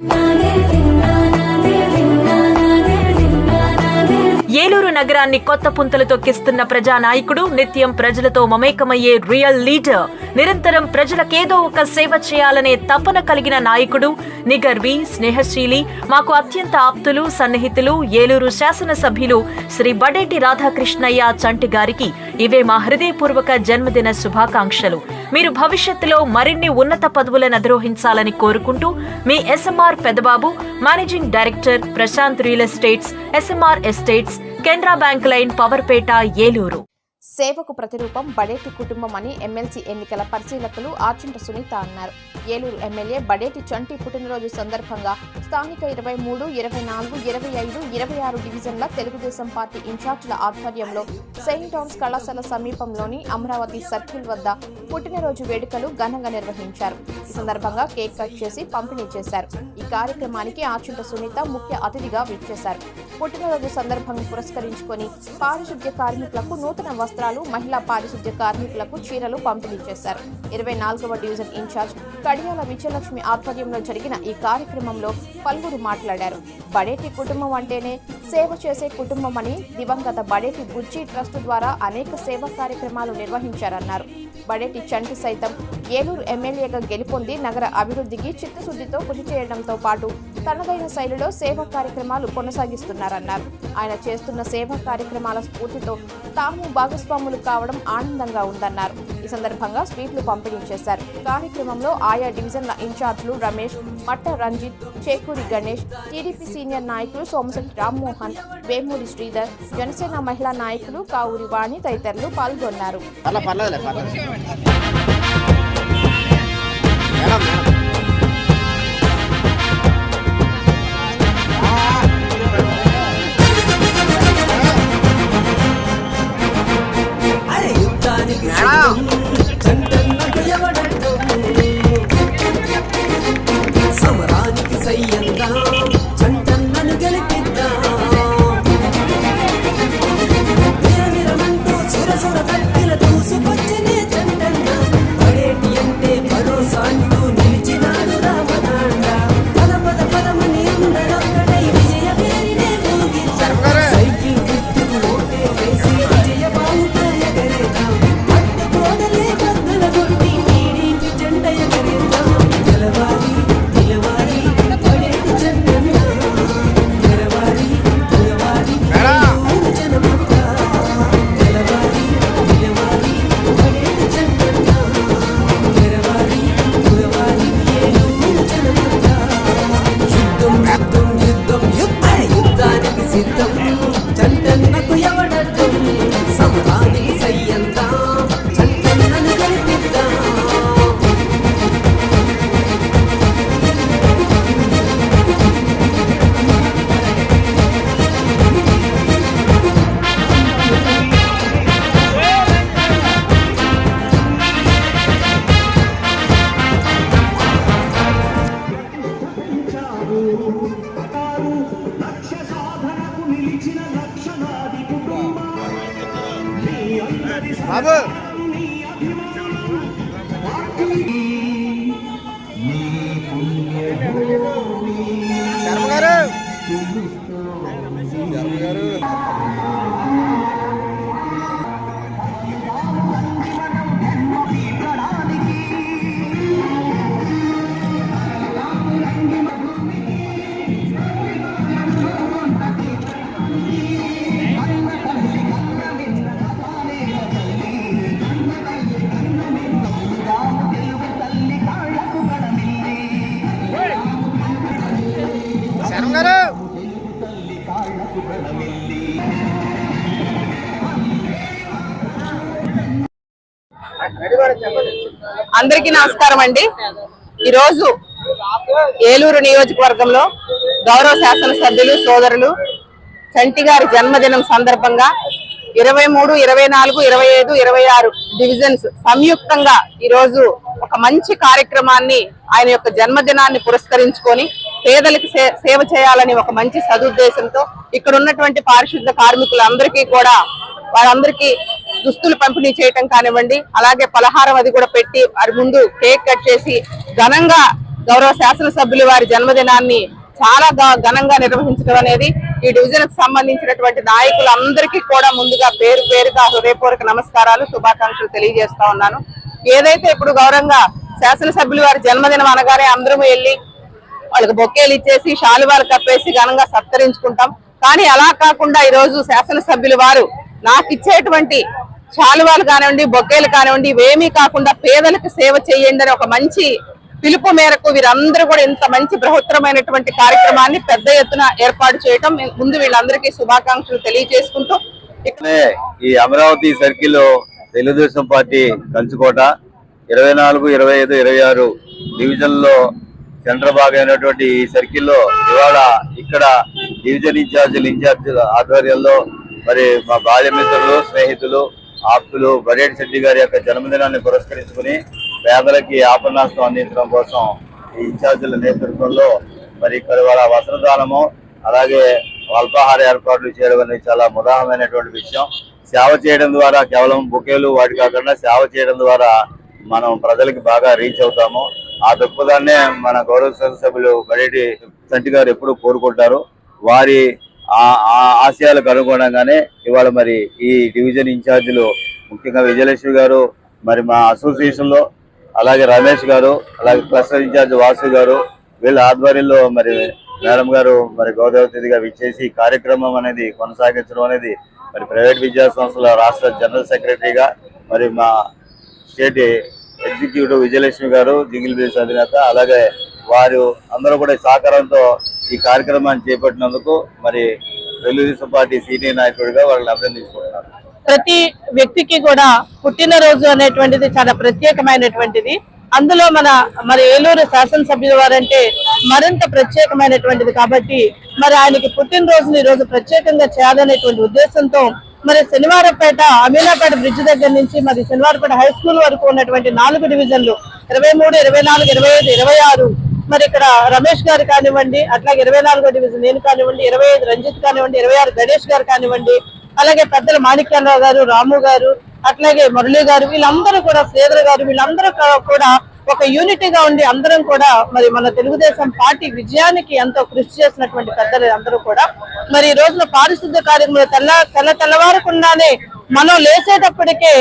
ఏలూరు నగరాన్ని కొత్త పుంతలు తొక్కిస్తున్న ప్రజానాయకుడు నిత్యం ప్రజలతో మమేకమయ్యే రియల్ లీడర్ నిరంతరం ప్రజలకేదో ఒక సేవ చేయాలనే తపన కలిగిన నాయకుడు నిగర్వి స్నేహశీలి మాకు అత్యంత ఆప్తులు సన్నిహితులు ఏలూరు శాసనసభ్యులు శ్రీ బడేటి రాధాకృష్ణయ్య చంటి గారికి ఇవే మా హృదయపూర్వక జన్మదిన శుభాకాంక్షలు. మీరు భవిష్యత్తులో మరిన్ని ఉన్నత పదవులను అధిరోహించాలని కోరుకుంటూ మీ SMR Pedababu managing director Prashant real estates SMR estates Canara bank line Powerpet Eluru. సేవకు ప్రతిరూపం బడేటి కుటుంబం అని ఎమ్మెల్సీ ఎన్నికల పరిశీలకులు ఆచింట సునీత అన్నారు. ఏలూరు ఎమ్మెల్యే బడేటి చంటి పుట్టినరోజు సందర్భంగా స్థానిక ఇరవై మూడు ఇరవై నాలుగు ఇరవై ఐదు ఇరవై ఆరు డివిజన్ల తెలుగుదేశం పార్టీ ఇన్ఛార్జీల ఆధ్వర్యంలో సెయింట్ టౌన్స్ కళాశాల సమీపంలోని అమరావతి సర్కిల్ వద్ద పుట్టినరోజు వేడుకలు ఘనంగా నిర్వహించారు. ఈ సందర్భంగా కేక్ కట్ చేసి పంపిణీ చేశారు. ఈ కార్యక్రమానికి ఆచింట సునీత ముఖ్య అతిథిగా విచ్చేశారు. పుట్టినరోజు సందర్భంగా పురస్కరించుకొని పారిశుద్ధ్య కార్మికులకు నూతన వస్త్రాలు మహిళా పారిశుద్ధ్య కార్మికులకు చీరలు పంపిణీ చేశారు. ఇరవై నాలుగవ డివిజన్ ఇన్ఛార్జ్ కడియాల విజయలక్ష్మి ఆధ్వర్యంలో జరిగిన ఈ కార్యక్రమంలో పలువురు మాట్లాడారు. బడేటి కుటుంబం అంటేనే సేవ చేసే కుటుంబం అని దివంగత బడేటి బుజ్జి ట్రస్ట్ ద్వారా అనేక సేవా కార్యక్రమాలు నిర్వహించారన్నారు. బడేటి చంటి సైతం ఏలూరు ఎమ్మెల్యేగా గెలుపొంది నగర అభివృద్ధికి చిత్తశుద్ధితో కృషి చేయడంతో పాటు తనదైన శైలిలో సేవా కార్యక్రమాలు కొనసాగిస్తున్నారన్నారు. ఆయన చేస్తున్న సేవా కార్యక్రమాల స్ఫూర్తితో తాము భాగస్వాములు కావడం ఆనందంగా ఉందన్నారు. ఈ సందర్భంగా స్వీట్లు పంపిణీ చేశారు. కార్యక్రమంలో ఆయా డివిజన్ల ఇన్ఛార్జీలు రమేష్ మట్ట రంజిత్ చేకూరి గణేష్ టీడీపీ సీనియర్ నాయకులు సోమశెట్టి రామ్మోహన్ వేమూరి శ్రీధర్ జనసేన మహిళా నాయకులు కావూరి వాణి తదితరులు పాల్గొన్నారు. యుద్ధానికి శర్మ గారు. అందరికీ నమస్కారం అండి. ఈరోజు ఏలూరు నియోజకవర్గంలో గౌరవ శాసనసభ్యులు సోదరులు చంటి గారి జన్మదినం సందర్భంగా ఇరవై మూడు ఇరవై నాలుగు ఇరవై ఐదు ఇరవై ఆరు డివిజన్స్ సంయుక్తంగా ఈరోజు ఒక మంచి కార్యక్రమాన్ని ఆయన యొక్క జన్మదినాన్ని పురస్కరించుకొని పేదలకు సే- సేవ చేయాలని ఒక మంచి సదుద్దేశంతో ఇక్కడ ఉన్నటువంటి పారిశుద్ధ కార్మికులందరికీ కూడా వారందరికీ దుస్తులు పంపిణీ చేయటం కానివ్వండి అలాగే పలహారం అది కూడా పెట్టి వారి ముందు కేక్ కట్ చేసి ఘనంగా గౌరవ శాసనసభ్యులు వారి జన్మదినాన్ని చాలా ఘ- ఘనంగా నిర్వహించడం అనేది ఈ డివిజన్కు సంబంధించినటువంటి నాయకులందరికీ కూడా ముందుగా పేరు పేరుగా హృదయపూర్వక నమస్కారాలు శుభాకాంక్షలు తెలియజేస్తా ఉన్నాను. ఏదైతే ఇప్పుడు గౌరవంగా శాసనసభ్యులు వారి జన్మదినం అనగానే అందరూ వెళ్ళి వాళ్ళకి బొక్కేలు ఇచ్చేసి శాలువాలు కప్పేసి ఘనంగా సత్కరించుకుంటాం. కానీ అలా కాకుండా ఈ రోజు శాసనసభ్యులు వారు నాకు ఇచ్చేటువంటి శాలువాలు కానివ్వండి బొకేలు కానివ్వండి ఇవేమీ కాకుండా పేదలకు సేవ చేయండి అని ఒక మంచి పిలుపు మేరకు వీరందరూ కూడా ఇంత మంచి బృహత్తరమైనటువంటి కార్యక్రమాన్ని పెద్ద ఎత్తున ఏర్పాటు చేయటం ముందు వీళ్ళందరికీ శుభాకాంక్షలు తెలియజేసుకుంటూ ఈ అమరావతి సర్కిల్లో తెలుగుదేశం పార్టీ కంచుకోట ఇరవై నాలుగు ఇరవై ఐదు ఇరవై ఆరు డివిజన్లో సెంటర్ భాగమైనటువంటి ఈ సర్కిల్లో ఇవాళ ఇక్కడ డివిజన్ ఇన్ఛార్జీలు ఇన్ఛార్జీల ఆధ్వర్యంలో మరి మా బాల్య మిత్రులు స్నేహితులు ఆప్తులు బరేటి శెట్టి గారి యొక్క జన్మదినాన్ని పురస్కరించుకుని పేదలకి ఆపన్నాస్తం అందించడం కోసం ఈ ఇన్ఛార్జీల నేతృత్వంలో మరి ఇక్కడ వాళ్ళ వస్త్రదానము అలాగే అల్పాహార ఏర్పాట్లు చేయడం అనేది చాలా ముదాహమైనటువంటి విషయం. సేవ చేయడం ద్వారా కేవలం బుకేలు వాటి కాకుండా సేవ చేయడం ద్వారా మనం ప్రజలకి బాగా రీచ్ అవుతాము. ఆ దృక్పథాన్నే మన గౌరవ సభ్యులు బడేటి సంటి గారు ఎప్పుడు కోరుకుంటారు. వారి ఆశయాలకు అనుగుణంగానే ఇవాళ మరి ఈ డివిజన్ ఇన్ఛార్జీలు ముఖ్యంగా విజయలక్ష్మి గారు మరి మా అసోసియేషన్లో అలాగే రమేష్ గారు అలాగే క్లస్టర్ ఇన్ఛార్జ్ వాసు గారు వీళ్ళ ఆధ్వర్యంలో మరి మేడం గారు మరి గౌరవతిథిగా విచ్చేసి కార్యక్రమం అనేది కొనసాగించడం అనేది మరి ప్రైవేట్ విద్యా సంస్థల రాష్ట్ర జనరల్ సెక్రటరీగా మరి మా స్టేట్ ఎగ్జిక్యూటివ్ విజయలక్ష్మి గారు జింగిల్ బిల్స్ అధినేత అలాగే వారు అందరూ కూడా సహకారంతో ఈ కార్యక్రమాన్ని చేపట్టినందుకు మరి తెలుగుదేశం పార్టీ సీనియర్ నాయకుడిగా వాళ్ళని అభినందించుకుంటున్నారు ప్రతి వ్యక్తికి కూడా పుట్టినరోజు అనేటువంటిది చాలా ప్రత్యేకమైనటువంటిది. అందులో మన మరి ఏలూరు శాసనసభ్యుల వారంటే మరింత ప్రత్యేకమైనటువంటిది కాబట్టి మరి ఆయనకి పుట్టినరోజుని ఈ రోజు ప్రత్యేకంగా చేయాలనేటువంటి ఉద్దేశంతో మరి శనివారపేట అమీనాపేట బ్రిడ్జ్ దగ్గర నుంచి మరి శనివారపేట హై స్కూల్ వరకు ఉన్నటువంటి నాలుగు డివిజన్లు ఇరవై మూడు ఇరవై నాలుగు ఇరవై ఐదు ఇరవై ఆరు మరి ఇక్కడ రమేష్ గారు కానివ్వండి అట్లాగే ఇరవై నాలుగో డివిజన్ నేను కానివ్వండి ఇరవై ఐదు రంజిత్ కానివ్వండి ఇరవై ఆరు గణేష్ గారు కానివ్వండి అలాగే పెద్దలు మాణిక్యాలరావు గారు రాము గారు అట్లాగే మురళి గారు వీళ్ళందరూ కూడా శ్రీధర్ గారు వీళ్ళందరూ కూడా ఒక యూనిటీగా ఉండి అందరం కూడా మరి మన తెలుగుదేశం పార్టీ విజయానికి ఎంతో కృషి చేసినటువంటి పెద్దలు అందరూ కూడా. మరి ఈ రోజున పారిశుద్ధ కార్యక్రమంలో తెల్ల తెల్ల తెల్లవారకుండానే మనం లేచేటప్పటికే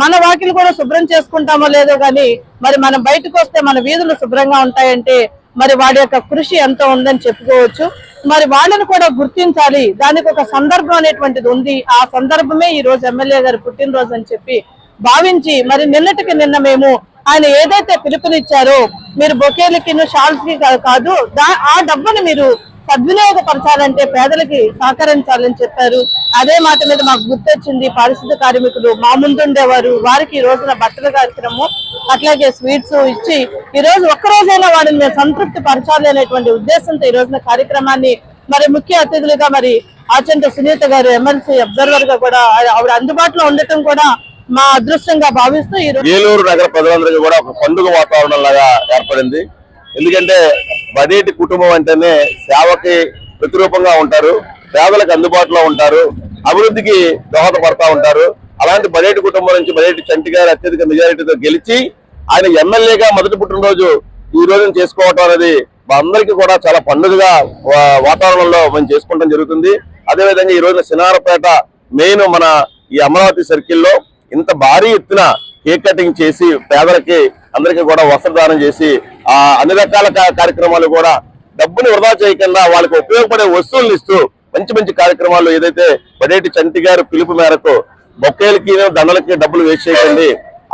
మన వాకిలు కూడా శుభ్రం చేసుకుంటామో లేదో గాని మరి మనం బయటకు వస్తే మన వీధులు శుభ్రంగా ఉంటాయంటే మరి వాడి యొక్క కృషి ఎంతో ఉందని చెప్పుకోవచ్చు. మరి వాళ్ళని కూడా గుర్తించాలి. దానికి ఒక సందర్భం అనేటువంటిది ఉంది. ఆ సందర్భమే ఈ రోజు ఎమ్మెల్యే గారి పుట్టినరోజు అని చెప్పి భావించి మరి నిన్నటికి నిన్న మేము ఆయన ఏదైతే పిలుపునిచ్చారో మీరు బొకేలకి షాల్స్కి కాదు ఆ డబ్బుని మీరు సద్వినియోగపరచాలంటే పేదలకి సహకరించాలని చెప్పారు. అదే మాట మీద మాకు గుర్తొచ్చింది. పారిశుద్ధ కార్మికులు మా ముందుండేవారు. వారికి ఈ రోజున బట్టల కార్యక్రమం అట్లాగే స్వీట్స్ ఇచ్చి ఈ రోజు ఒక్క రోజైనా వాడిని మేము సంతృప్తి పరచాలి అనేటువంటి ఉద్దేశంతో ఈ రోజున కార్యక్రమాన్ని మరి ముఖ్య అతిథులుగా మరి ఆచంట సునీత గారు ఎమ్మెల్సీ అబ్జర్వర్గా కూడా ఆవిడ అందుబాటులో ఉండటం కూడా మా అదృష్టంగా భావిస్తూ ఈ రోజు ఏలూరు నగర ప్రజలందరికీ కూడా ఒక పండుగ వాతావరణం లాగా ఏర్పడింది. ఎందుకంటే బదేటి కుటుంబం అంటేనే సేవకి ప్రతిరూపంగా ఉంటారు పేదలకు అందుబాటులో ఉంటారు అభివృద్ధికి దోహదపడతా ఉంటారు. అలాంటి బడేటి కుటుంబం నుంచి బడేటి చంటి గారు అత్యధిక మెజారిటీతో గెలిచి ఆయన ఎమ్మెల్యేగా మొదటి పుట్టినరోజు ఈ రోజున చేసుకోవటం అనేది అందరికీ కూడా చాలా పండుగగా వా- వాతావరణంలో మనం చేసుకోవడం జరుగుతుంది. అదేవిధంగా ఈ రోజున సినారపేట మెయిన్ మన ఈ అమరావతి సర్కిల్లో ఇంత భారీ ఎత్తున కేక్ కటింగ్ చేసి పేదలకి అందరికీ కూడా వస్త్రదానం చేసి ఆ అన్ని రకాల కార్యక్రమాలు కూడా డబ్బుని వృధా చేయకుండా వాళ్ళకి ఉపయోగపడే వస్తువులను ఇస్తూ మంచి మంచి కార్యక్రమాలు ఏదైతే పడేటి చంటి గారు పిలుపు మేరకు బొక్కేలకి దండలకి డబ్బులు వేస్ట్ చేయకండి.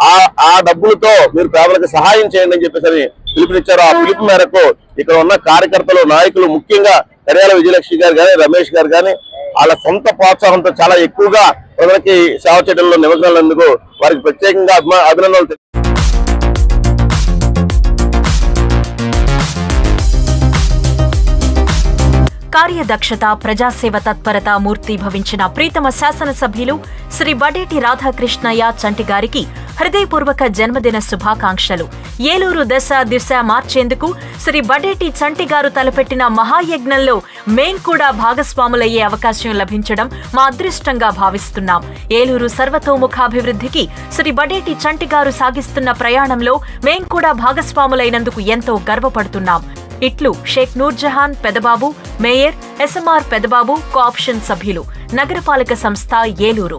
ఆ ఆ డబ్బులతో మీరు పేదలకు సహాయం చేయండి అని చెప్పేసి పిలుపునిచ్చారు. ఆ పిలుపు మేరకు ఇక్కడ ఉన్న కార్యకర్తలు నాయకులు ముఖ్యంగా కడియాల విజయలక్ష్మి గారు కానీ రమేష్ గారు కానీ వాళ్ళ సొంత ప్రోత్సాహంతో చాలా ఎక్కువగా ప్రజలకి సేవ చేయడంలో నిమగ్నాలందుకు వారికి ప్రత్యేకంగా అభిమా- అభినందనలు కార్యదక్షత ప్రజాసేవ తత్పరత మూర్తి భవించిన ప్రీతమ శాసనసభ్యులు శ్రీ బడేటి రాధాకృష్ణయ్య చంటి గారికి హృదయపూర్వక జన్మదిన శుభాకాంక్షలు. ఏలూరు దశ దిశ మార్చేందుకు శ్రీ బడేటి చంటి గారు తలపెట్టిన మహాయజ్ఞంలో మేం కూడా భాగస్వాములయ్యే అవకాశం లభించడం మా అదృష్టంగా భావిస్తున్నాం. ఏలూరు సర్వతోముఖాభివృద్ధికి శ్రీ బడేటి చంటి గారు సాగిస్తున్న ప్రయాణంలో మేం కూడా భాగస్వాములైనందుకు ఎంతో గర్వపడుతున్నాం. ఇట్లు Sheikh Noorjahan Pedababu mayor SMR Pedababu co-option సభ్యులు నగరపాలక సంస్థ ఏలూరు.